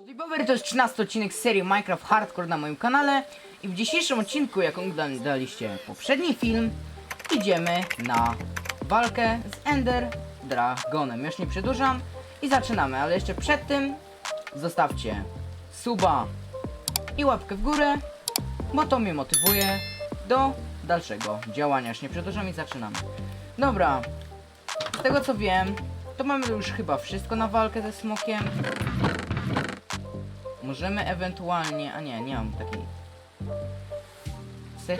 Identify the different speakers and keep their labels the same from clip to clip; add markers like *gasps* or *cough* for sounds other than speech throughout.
Speaker 1: Bober to jest 13 odcinek serii Minecraft Hardcore na moim kanale i w dzisiejszym odcinku, jak oglądaliście poprzedni film, idziemy na walkę z Ender Dragonem. Już nie przedłużam i zaczynamy, ale jeszcze przed tym zostawcie suba i łapkę w górę, bo to mnie motywuje do dalszego działania. Już nie przedłużam i zaczynamy. Dobra, z tego co wiem, to mamy już chyba wszystko na walkę ze smokiem. Możemy ewentualnie... A nie, nie mam takiej... Mam?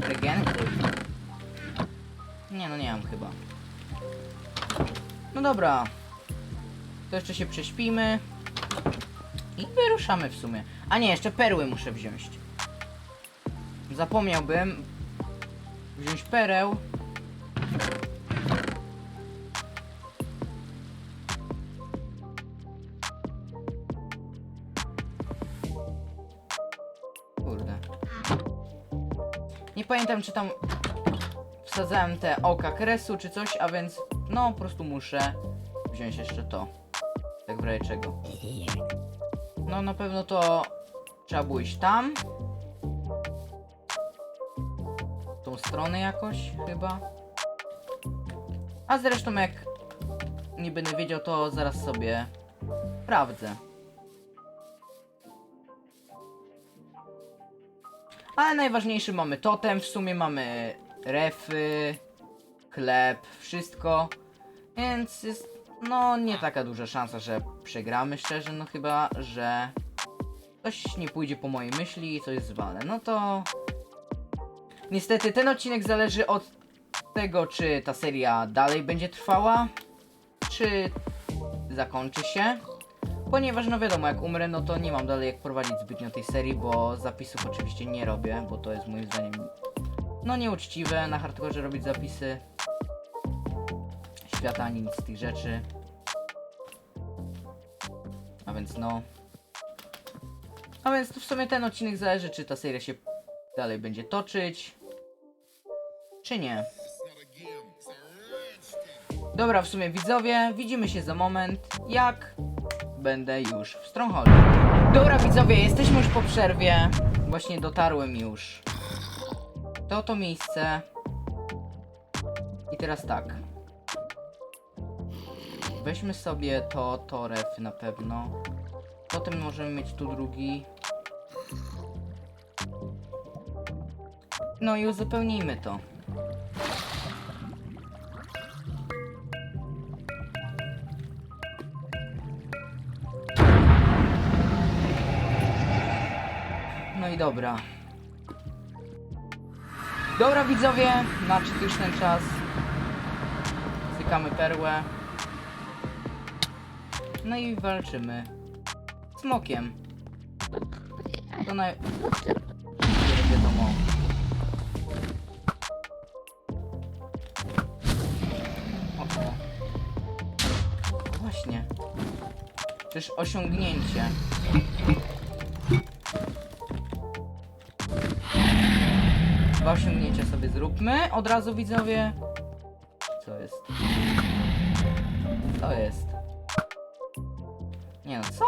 Speaker 1: Regenty? Nie no, nie mam chyba. No dobra. To jeszcze się prześpimy. I wyruszamy w sumie. A nie, jeszcze perły muszę wziąć. Zapomniałbym wziąć pereł. Pamiętam, czy tam wsadzałem te oka kresu, czy coś, a więc no po prostu muszę wziąć jeszcze to. Tak w razie czego. No na pewno to trzeba było iść tam. W tą stronę jakoś chyba. A zresztą jak nie będę wiedział, to zaraz sobie sprawdzę. Ale najważniejszy mamy totem, w sumie mamy refy, chleb, wszystko. Więc jest no nie taka duża szansa, że przegramy szczerze, no chyba, że coś nie pójdzie po mojej myśli i coś zwalę. No to niestety ten odcinek zależy od tego, czy ta seria dalej będzie trwała, czy zakończy się. Ponieważ no wiadomo, jak umrę, no to nie mam dalej jak prowadzić zbytnio tej serii, bo zapisów oczywiście nie robię, bo to jest moim zdaniem no nieuczciwe na hardcore robić zapisy świata ani nic z tych rzeczy. A więc no. A więc tu w sumie ten odcinek zależy, czy ta seria się dalej będzie toczyć, czy nie. Dobra, w sumie widzowie, widzimy się za moment, jak będę już w Strongholdzie. Dobra widzowie, jesteśmy już po przerwie. Właśnie dotarłem już do to miejsce. I teraz tak. Weźmy sobie to, to ref na pewno. Potem możemy mieć tu drugi. No i uzupełnijmy to. Dobra. Dobra widzowie, nadszedł ten czas. Cykamy perłę. No i walczymy. Smokiem. To naj... Wiadomo. Właśnie. Przecież osiągnięcie. Osiągnięcia sobie zróbmy. Od razu widzowie. Co jest? Co jest? Nie no, co?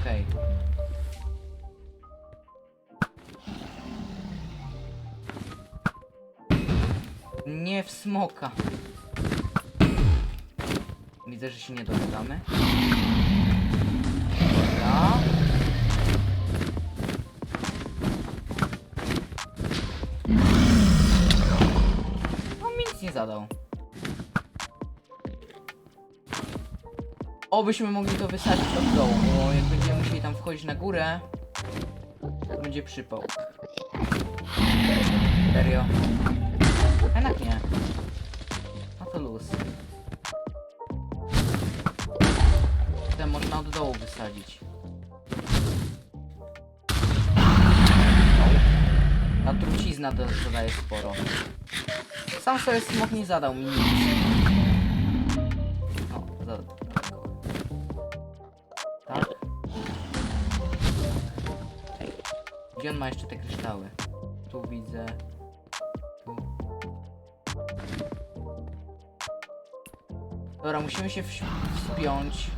Speaker 1: Okej. Nie w smoka. Widzę, że się nie dogadamy. Dobra. Zadał. Obyśmy mogli to wysadzić od dołu, bo jak będziemy musieli tam wchodzić na górę, to będzie przypał. Serio? Jednak nie. No to luz. Potem można od dołu wysadzić. Ta trucizna do- dodaje sporo. Sam sobie smok nie zadał mi nic. O, za daleko. Tak? Ej, Gdzie on ma jeszcze te kryształy? Tu widzę. Tu. Dobra, musimy się wspiąć.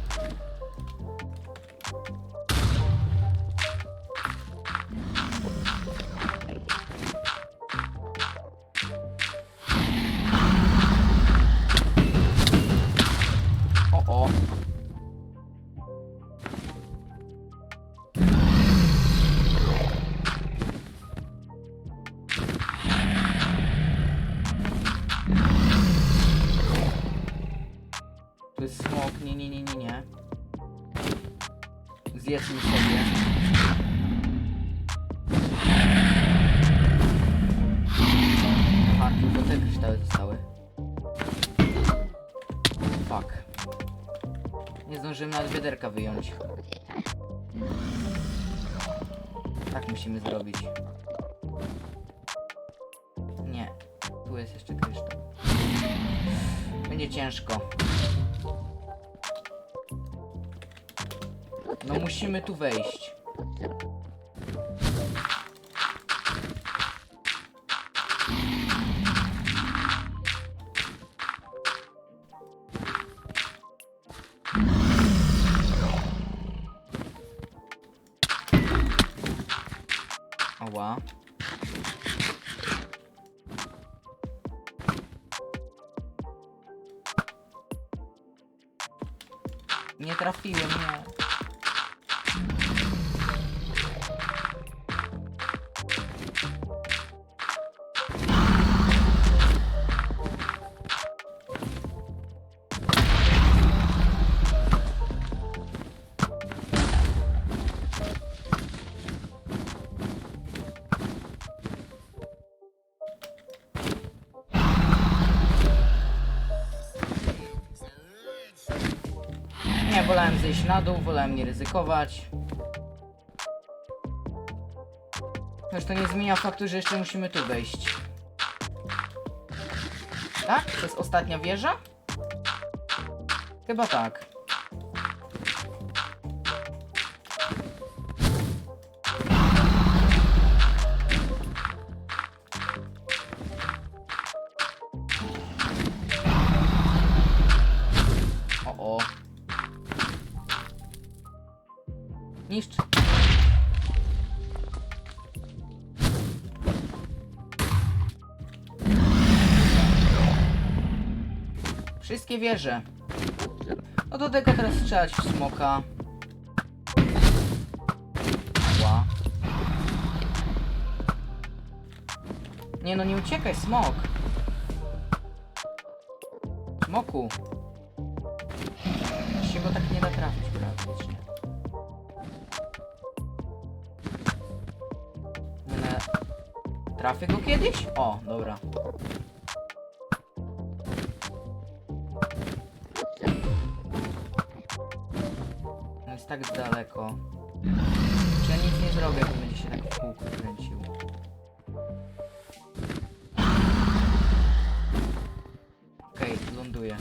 Speaker 1: Kryształy zostały. Fuck. Nie zdążyłem nawet wiaderka wyjąć. Tak musimy zrobić. Nie. Tu jest jeszcze kryształ. Będzie ciężko. No musimy tu wejść. Ała. Nie trafiłem, nie. Zejść na dół, wolałem nie ryzykować. To nie zmienia faktu, że jeszcze musimy tu wejść. Tak? To jest ostatnia wieża? Chyba tak. Wszystkie wieże. No do tego teraz strzelać w smoka. Nie no, nie uciekaj, smok. Smoku. Się go tak nie da trafić praktycznie. Trafię go kiedyś? O, dobra. Tak daleko. Czy ja nic nie zrobię, on będzie się tak w kółko kręcił. Okej, ląduję.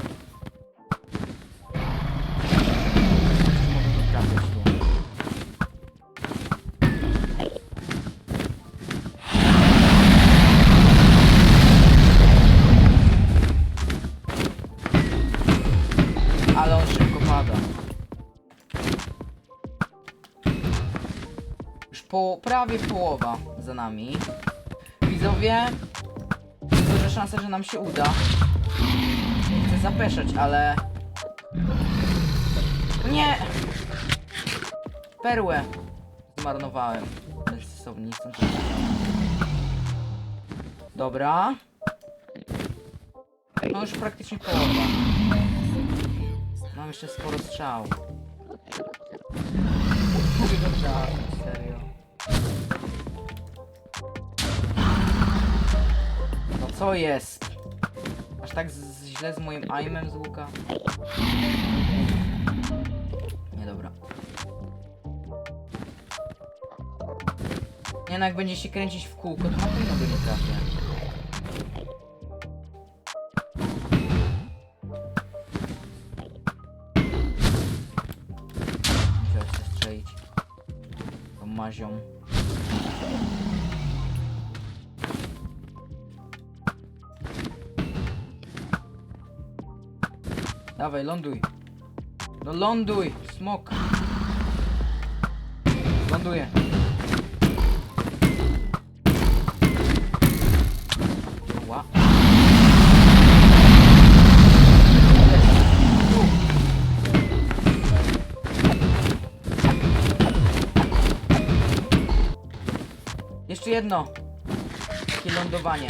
Speaker 1: Po, prawie połowa za nami. Widzowie, jest duża że nam się uda. Nie chcę zapeszać, ale... Nie! Perłę zmarnowałem. Bezsownicą. Dobra. No już praktycznie połowa. Mam jeszcze sporo strzał. No co jest? Aż tak z- źle z moim aimem z łuka? Nie, dobra. Nie no, jak będzie się kręcić w kółko, to na pewno go nie trafię. Mazią. Dawaj, ląduj. No ląduj, smok. Ląduję. Jedno. Takie lądowanie.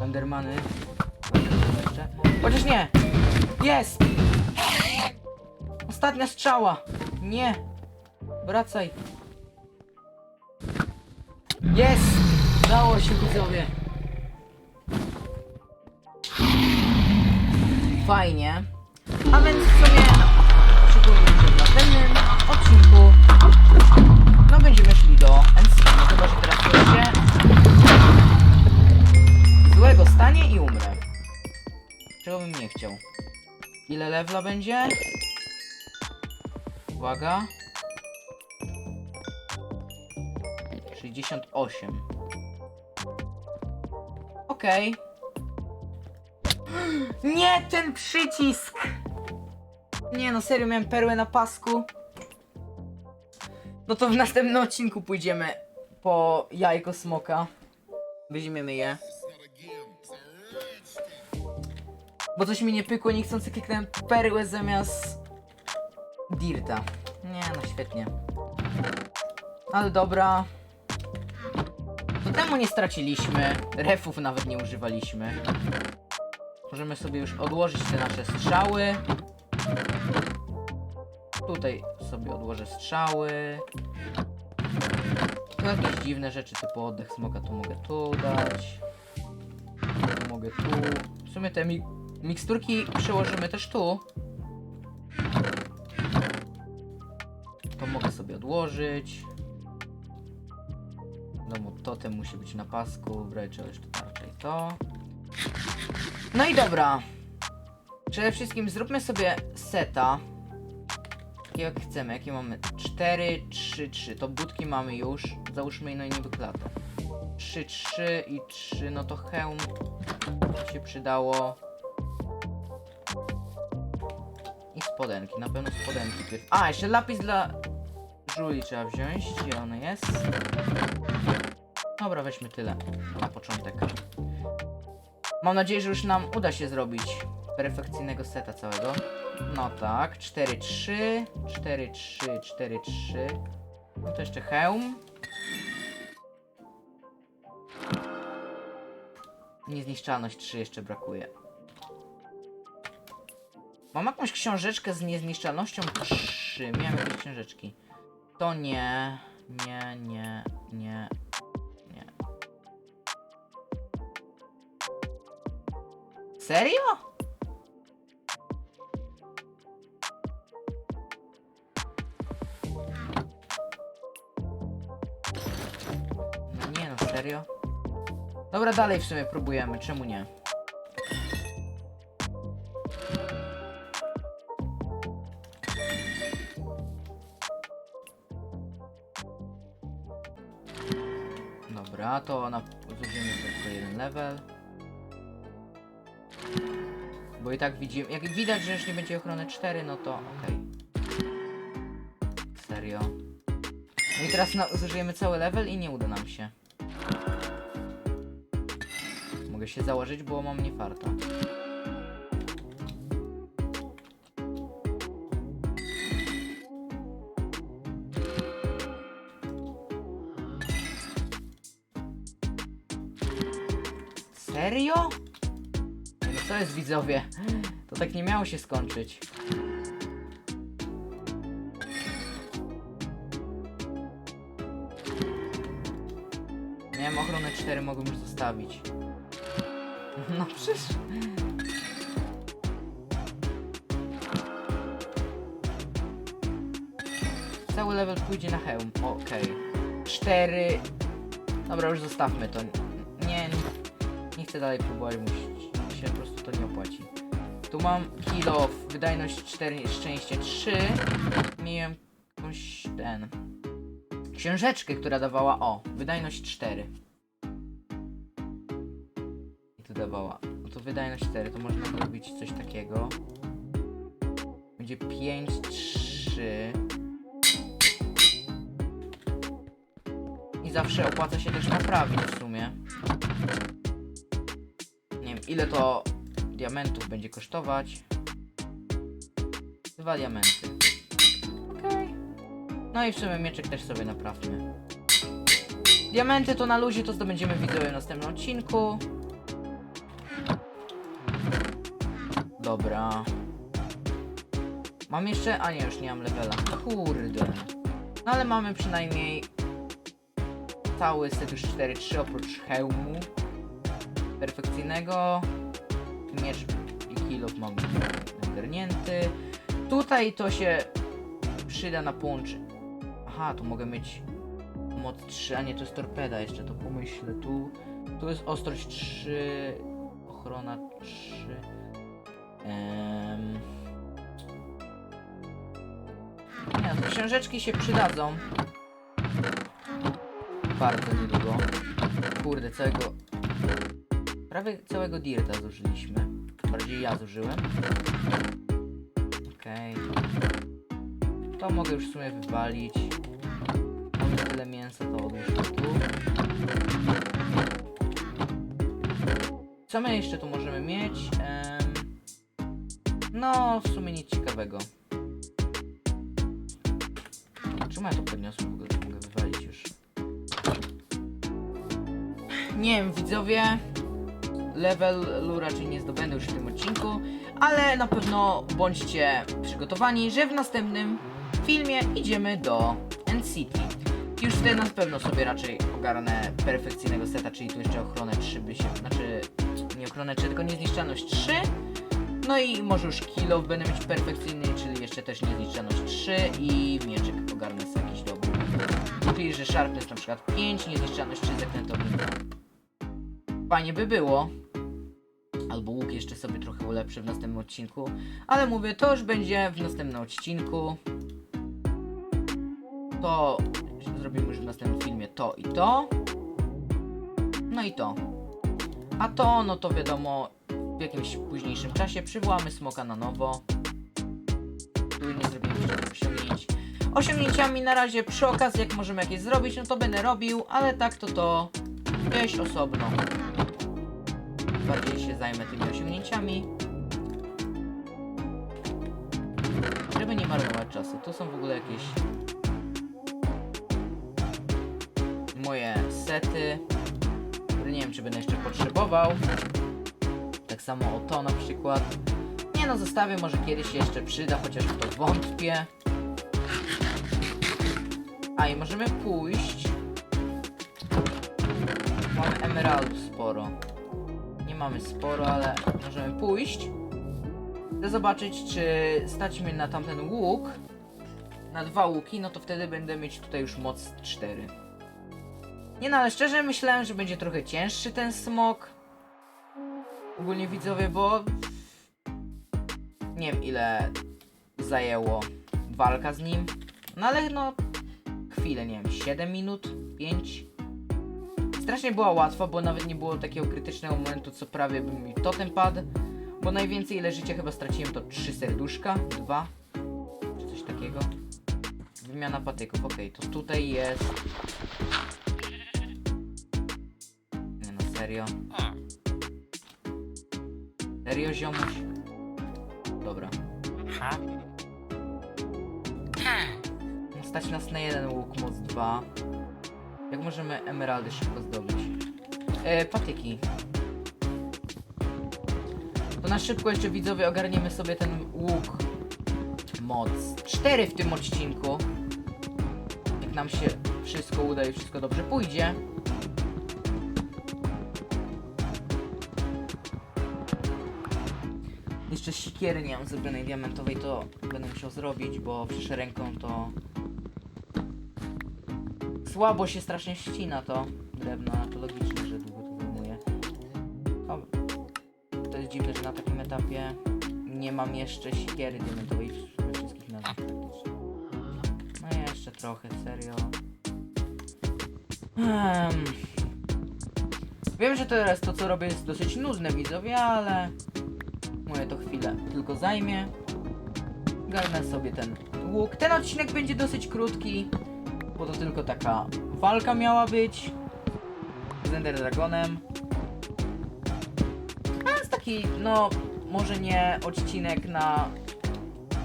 Speaker 1: Endermany. Chociaż nie! Jest! Ostatnia strzała! Nie! Wracaj! Jest! Dało się widzowie! Fajnie. A więc w sumie no będziemy szli do NC. No chyba, że teraz się złego stanie i umrę. Czego bym nie chciał. Ile levela będzie? Uwaga. 68. Okej. *gasps* Nie ten przycisk! Nie no, serio, miałem perłę na pasku. No to w następnym odcinku pójdziemy po jajko smoka. Weźmiemy je. Bo coś mi nie pykło, niechcący kliknąłem perłę zamiast dirta. Nie no, świetnie. Ale dobra. To temu nie straciliśmy. Refów nawet nie używaliśmy. Możemy sobie już odłożyć te nasze strzały. Tutaj sobie odłożę strzały. Tu jakieś dziwne rzeczy typu oddech smoka mogę tu dać. To mogę tu. W sumie te mi miksturki przełożymy też tu. To mogę sobie odłożyć. No totem musi być na pasku, raczej jeszcze raczej to. No i dobra. Przede wszystkim zróbmy sobie seta. Jak chcemy. Jakie mamy? 4, 3, 3. To budki mamy już. Załóżmy no i niby klatę. 3, 3 i 3. No to hełm się przydało. I spodenki. Na pewno spodenki. A, jeszcze lapis dla Żuli trzeba wziąć. Gdzie on jest? Dobra, weźmy tyle. Na początek. Mam nadzieję, że już nam uda się zrobić perfekcyjnego seta całego. No tak, 4, 3, 4, 3, 4, 3. No to jeszcze hełm. Niezniszczalność 3 jeszcze brakuje. Mam jakąś książeczkę z niezniszczalnością 3. Miałem jakieś książeczki. To nie, nie, nie, nie, nie. Serio? Serio? Dobra, dalej w sumie próbujemy, czemu nie? Dobra, to na zużyjemy tylko jeden level. Bo i tak widzimy, jak widać, że już nie będzie ochrony 4, no to okej. Serio. No i teraz na, zużyjemy cały level i nie uda nam się. Mogę się założyć, bo mam nie farta. Serio? No co jest widzowie? To tak nie miało się skończyć. Miałem ochronę 4, mogłem już zostawić. No przecież... Cały level pójdzie na hełm, okej. 4... Dobra, już zostawmy to. Nie, nie, chcę dalej próbować, mi się po prostu to nie opłaci. Tu mam kilo, wydajność 4, szczęście 3. Miałem jakąś ten... Książeczkę, która dawała o, wydajność 4. No to wydajność 4, to można zrobić coś takiego. Będzie 5, 3. I zawsze opłaca się też naprawić w sumie. Nie wiem, ile to diamentów będzie kosztować. Dwa diamenty. Okej. No i w sumie mieczek też sobie naprawmy. Diamenty to na luzie, to zdobędziemy w następnym odcinku. Dobra. Mam jeszcze? A nie, już nie mam levela. Kurde. No ale mamy przynajmniej cały set już 4-3 oprócz hełmu perfekcyjnego. Miecz i kilof mam ogarnięty. Tutaj to się przyda na połączenie. Aha, tu mogę mieć moc 3, a nie, to jest torpeda jeszcze, to pomyślę. Tu, tu jest ostrość 3, ochrona 3. Ehm... Nie, no, książeczki się przydadzą. Bardzo niedługo. Kurde, całego... Prawie całego dirta zużyliśmy. Bardziej ja zużyłem. Okej. To mogę już w sumie wywalić. Mamy tyle mięsa, to odłóżmy tu. Co my jeszcze tu możemy mieć? Em, No, w sumie nic ciekawego. Czemu ja to podniosłem? To mogę wywalić już. Nie wiem, widzowie. Levelu raczej nie zdobędę już w tym odcinku, ale na pewno bądźcie przygotowani, że w następnym filmie idziemy do NCT. Już wtedy na pewno sobie raczej ogarnę perfekcyjnego seta, czyli tu jeszcze ochronę 3 by się, znaczy nie ochronę 3, tylko niezniszczalność 3. No i może już kilo będę mieć perfekcyjny, czyli jeszcze też niezniszczalność 3 i mieczyk ogarnę sobie jakiś dobry. Czyli, że sharpness na przykład 5, niezniszczalność 3, zakręt ognia. Fajnie by było. Albo łuk jeszcze sobie trochę ulepszę w następnym odcinku. Ale mówię, to już będzie w następnym odcinku. To zrobimy już w następnym filmie to i to. No i to. A to, no to wiadomo, w jakimś późniejszym czasie przywołamy smoka na nowo. Nie zrobimy żadnych osiągnięć. Osiągnięciami na razie przy okazji, jak możemy jakieś zrobić, no to będę robił, ale tak to to gdzieś osobno. Bardziej się zajmę tymi osiągnięciami. Żeby nie marnować czasu. To są w ogóle jakieś moje sety, które nie wiem, czy będę jeszcze potrzebował. Samo o to na przykład. Nie no, zostawię, może kiedyś się jeszcze przyda, chociaż w to wątpię. A i możemy pójść. Mamy emeraldów sporo. Nie mamy sporo, ale możemy pójść. Chcę zobaczyć, czy stać mnie na tamten łuk. Na dwa łuki, no to wtedy będę mieć tutaj już moc 4. Nie no, ale szczerze myślałem, że będzie trochę cięższy ten smok. Ogólnie widzowie, bo nie wiem ile zajęło walka z nim. No ale no chwilę, nie wiem, 7 minut, 5. Strasznie była łatwa, bo nawet nie było takiego krytycznego momentu, co prawie by mi totem padł. Bo najwięcej ile życia chyba straciłem to 3 serduszka, 2 czy coś takiego. Wymiana patyków, okej, to tutaj jest. Nie no, serio. Serio, ziomuś? Dobra. No, Stać nas na jeden łuk, moc 2. Jak możemy emeraldy szybko zdobyć? E, patyki. To na szybko jeszcze widzowie ogarniemy sobie ten łuk. Moc 4 w tym odcinku. Jak nam się wszystko uda i wszystko dobrze pójdzie. Jeszcze sikiery nie mam zrobionej diamentowej, to będę musiał zrobić, bo przecież ręką to słabo się strasznie ścina to drewno, to logiczne, że długo to zajmuje. To jest dziwne, że na takim etapie nie mam jeszcze sikiery diamentowej we wszystkich praktycznie. No jeszcze trochę, serio. Hmm. Wiem, że teraz to co robię jest dosyć nudne widzowie, ale moje to chwilę tylko zajmie. Garnę sobie ten łuk. Ten odcinek będzie dosyć krótki, bo to tylko taka walka miała być z Ender Dragonem. A jest taki, no, może nie odcinek na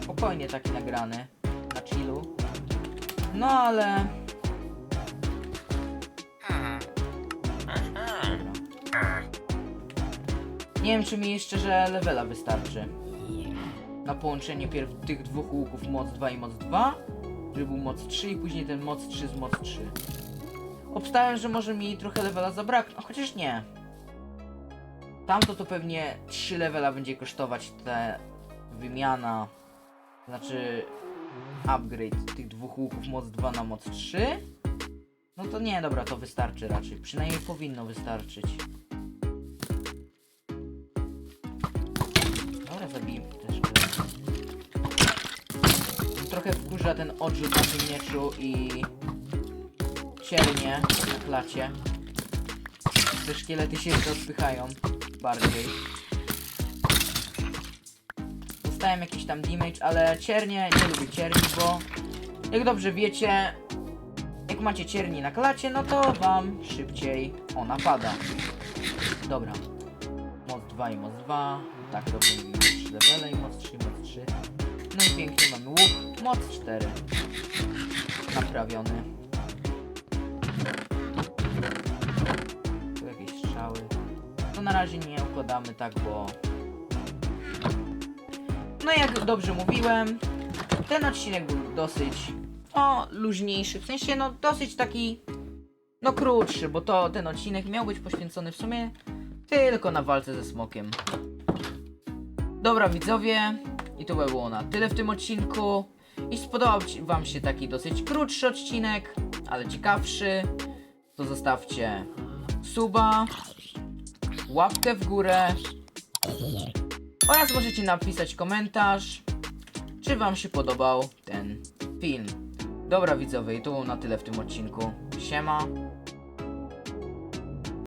Speaker 1: spokojnie taki nagrany, na chillu. No ale Nie wiem, czy mi szczerze levela wystarczy. Na połączenie pierw tych dwóch łuków moc 2 i moc 2, żeby był moc 3 i później ten moc 3 z moc 3. Obstałem, że może mi trochę levela zabraknąć, chociaż nie. Tamto to pewnie 3 levela będzie kosztować te wymiana, znaczy upgrade tych dwóch łuków moc 2 na moc 3. No to nie, dobra, to wystarczy raczej. Przynajmniej powinno wystarczyć. Ten odrzut na tym mieczu i ciernie na klacie. Te szkielety się rozpychają bardziej. Dostałem jakiś tam damage, ale ciernie, nie lubię cierni, bo jak dobrze wiecie, jak macie cierni na klacie, no to wam szybciej ona pada. Dobra. Moc 2 i moc 2. Tak, dobrze mówimy 3 levele i moc 3 i moc 3. No i pięknie mamy łuk. Moc 4. Naprawiony. Tu jakieś strzały. To na razie nie układamy tak, bo... No jak dobrze mówiłem, ten odcinek był dosyć no, luźniejszy, w sensie no dosyć taki no krótszy, bo to ten odcinek miał być poświęcony w sumie tylko na walce ze smokiem. Dobra widzowie, i to by było na tyle w tym odcinku. I spodobał wam się taki dosyć krótszy odcinek, ale ciekawszy, to zostawcie suba, łapkę w górę oraz możecie napisać komentarz, czy wam się podobał ten film. Dobra widzowie, i to było na tyle w tym odcinku. Siema.